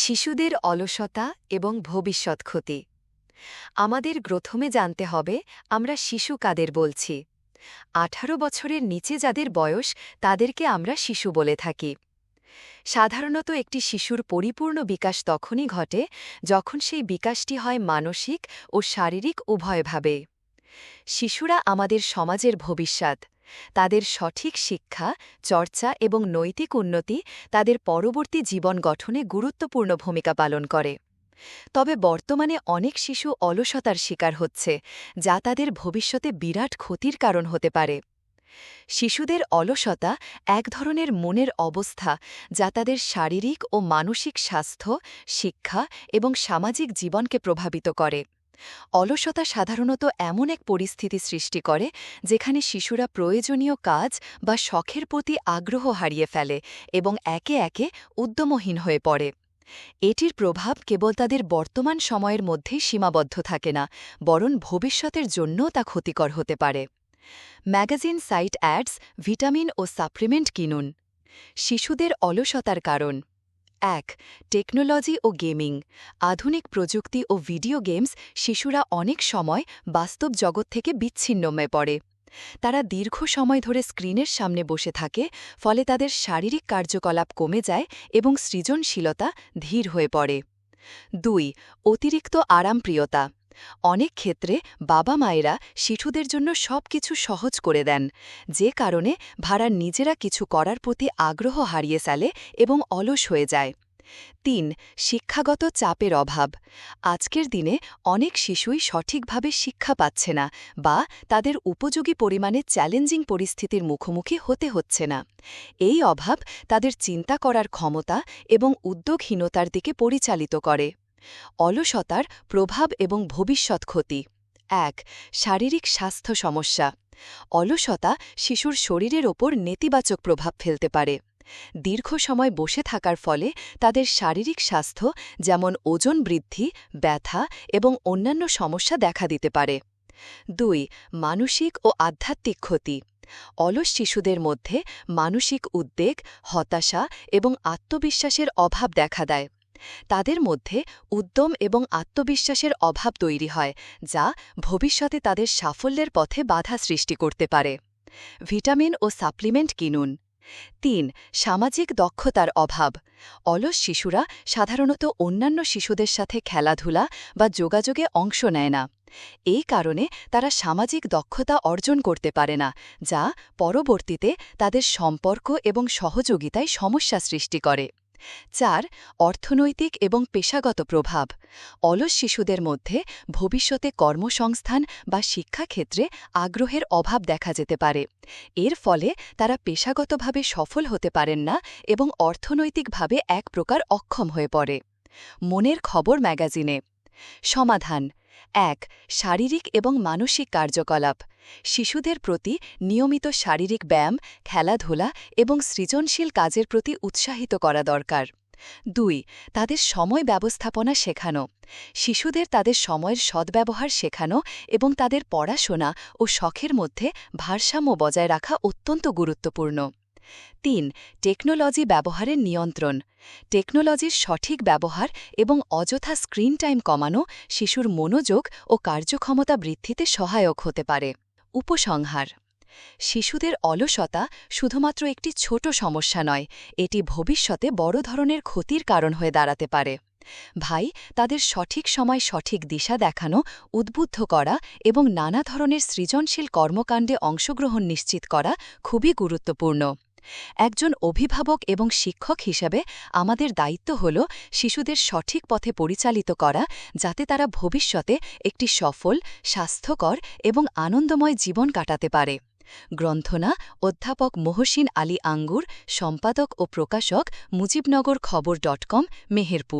শিশুদের অলসতা এবং ভবিষ্যৎ ক্ষতি। আমাদের প্রথমে জানতে হবে, আমরা শিশু কাদের বলছি? আঠারো বছরের নিচে যাদের বয়স, তাদেরকে আমরা শিশু বলে থাকি। সাধারণত একটি শিশুর পরিপূর্ণ বিকাশ তখনই ঘটে, যখন সেই বিকাশটি হয় মানসিক ও শারীরিক উভয়ভাবে শিশুরা আমাদের সমাজের ভবিষ্যৎ। তাদের সঠিক শিক্ষা, চর্চা এবং নৈতিক উন্নতি তাদের পরবর্তী জীবন গঠনে গুরুত্বপূর্ণ ভূমিকা পালন করে। তবে বর্তমানে অনেক শিশু অলসতার শিকার হচ্ছে, যা তাদের ভবিষ্যতে বিরাট ক্ষতির কারণ হতে পারে। শিশুদের অলসতা এক ধরনের মনের অবস্থা, যা তাদের শারীরিক ও মানসিক স্বাস্থ্য, শিক্ষা এবং সামাজিক জীবনকে প্রভাবিত করে। অলসতা সাধারণত এমন এক পরিস্থিতি সৃষ্টি করে যেখানে শিশুরা প্রয়োজনীয় কাজ বা শখের প্রতি আগ্রহ হারিয়ে ফেলে এবং একে একে উদ্যমহীন হয়ে পড়ে। এটির প্রভাব কেবল তাদের বর্তমান সময়ের মধ্যেই সীমাবদ্ধ থাকে না, বরং ভবিষ্যতের জন্যও তা ক্ষতিকর হতে পারে। ম্যাগাজিন সাইট অ্যাডস ভিটামিন ও সাপ্লিমেন্ট কিনুন। শিশুদের অলসতার কারণ। এক, টেকনোলজি ও গেমিং। আধুনিক প্রযুক্তি ও ভিডিও গেমস শিশুরা অনেক সময় বাস্তব জগৎ থেকে বিচ্ছিন্ন হয়ে পড়ে। তারা দীর্ঘ সময় ধরে স্ক্রিনের সামনে বসে থাকে, ফলে তাদের শারীরিক কার্যকলাপ কমে যায় এবং সৃজনশীলতা ধীর হয়ে পড়ে। দুই, অতিরিক্ত আরামপ্রিয়তা। অনেক ক্ষেত্রে বাবা মায়েরা শিশুদের জন্য সব কিছু সহজ করে দেন, যে কারণে ভাড়ার নিজেরা কিছু করার প্রতি আগ্রহ হারিয়ে ফেলে এবং অলস হয়ে যায়। তিন, শিক্ষাগত চাপের অভাব। আজকের দিনে অনেক শিশুই সঠিকভাবে শিক্ষা পাচ্ছে না বা তাদের উপযোগী পরিমাণে চ্যালেঞ্জিং পরিস্থিতির মুখোমুখি হতে হচ্ছে না। এই অভাব তাদের চিন্তা করার ক্ষমতা এবং উদ্যোগহীনতার দিকে পরিচালিত করে। অলসতার প্রভাব এবং ভবিষ্যৎ ক্ষতি। এক, শারীরিক স্বাস্থ্য সমস্যা। অলসতা শিশুর শরীরের ওপর নেতিবাচক প্রভাব ফেলতে পারে। দীর্ঘ সময় বসে থাকার ফলে তাদের শারীরিক স্বাস্থ্য, যেমন ওজন বৃদ্ধি, ব্যথা এবং অন্যান্য সমস্যা দেখা দিতে পারে। দুই, মানসিক ও আধ্যাত্মিক ক্ষতি। অলস শিশুদের মধ্যে মানসিক উদ্বেগ, হতাশা এবং আত্মবিশ্বাসের অভাব দেখা দেয়। তাদের মধ্যে উদ্যম এবং আত্মবিশ্বাসের অভাব তৈরি হয়, যা ভবিষ্যতে তাদের সাফল্যের পথে বাধা সৃষ্টি করতে পারে। ভিটামিন ও সাপ্লিমেন্ট কিনুন। তিন, সামাজিক দক্ষতার অভাব। অলস শিশুরা সাধারণত অন্যান্য শিশুদের সাথে খেলাধুলা বা যোগাযোগে অংশ নেয় না। এই কারণে তারা সামাজিক দক্ষতা অর্জন করতে পারে না, যা পরবর্তীতে তাদের সম্পর্ক এবং সহযোগিতায় সমস্যা সৃষ্টি করে। চার অর্থনৈতিক এবং পেশাগত প্রভাব। অলস শিশুদের মধ্যে ভবিষ্যতে কর্মসংস্থান বা শিক্ষাক্ষেত্রে আগ্রহের অভাব দেখা যেতে পারে। এর ফলে তারা পেশাগতভাবে সফল হতে পারেন না এবং অর্থনৈতিকভাবে এক প্রকার অক্ষম হয়ে পড়ে। মনের খবর ম্যাগাজিনে। সমাধান। এক, শারীরিক এবং মানসিক কার্যকলাপ। শিশুদের প্রতি নিয়মিত শারীরিক ব্যায়াম, খেলাধুলা এবং সৃজনশীল কাজের প্রতি উৎসাহিত করা দরকার। দুই, তাদের সময় ব্যবস্থাপনা শেখানো। শিশুদের তাদের সময়ের সদ্ব্যবহার শেখানো এবং তাদের পড়াশোনা ও শখের মধ্যে ভারসাম্য বজায় রাখা অত্যন্ত গুরুত্বপূর্ণ। তিন, টেকনোলজি ব্যবহারের নিয়ন্ত্রণ। টেকনোলজির সঠিক ব্যবহার এবং অযথা স্ক্রিন টাইম কমানো শিশুর মনোযোগ ও কার্যক্ষমতা বৃদ্ধিতে সহায়ক হতে পারে। উপসংহার। শিশুদের অলসতা শুধুমাত্র একটি ছোট সমস্যা নয়, এটি ভবিষ্যতে বড় ধরনের ক্ষতির কারণ হয়ে দাঁড়াতে পারে। ভাই, তাদের সঠিক সময় সঠিক দিশা দেখানো, উদ্বুদ্ধ করা এবং নানা ধরনের সৃজনশীল কর্মকাণ্ডে অংশগ্রহণ নিশ্চিত করা খুবই গুরুত্বপূর্ণ। একজন অভিভাবক এবং শিক্ষক হিসাবে আমাদের দায়িত্ব হল শিশুদের সঠিক পথে পরিচালিত করা, যাতে তারা ভবিষ্যতে একটি সফল, স্বাস্থ্যকর এবং আনন্দময় জীবন কাটাতে পারে। গ্রন্থনা, অধ্যাপক মহসিন আলী আঙ্গুর, সম্পাদক ও প্রকাশক মুজিবনগর খবর ডট কম, মেহেরপুর।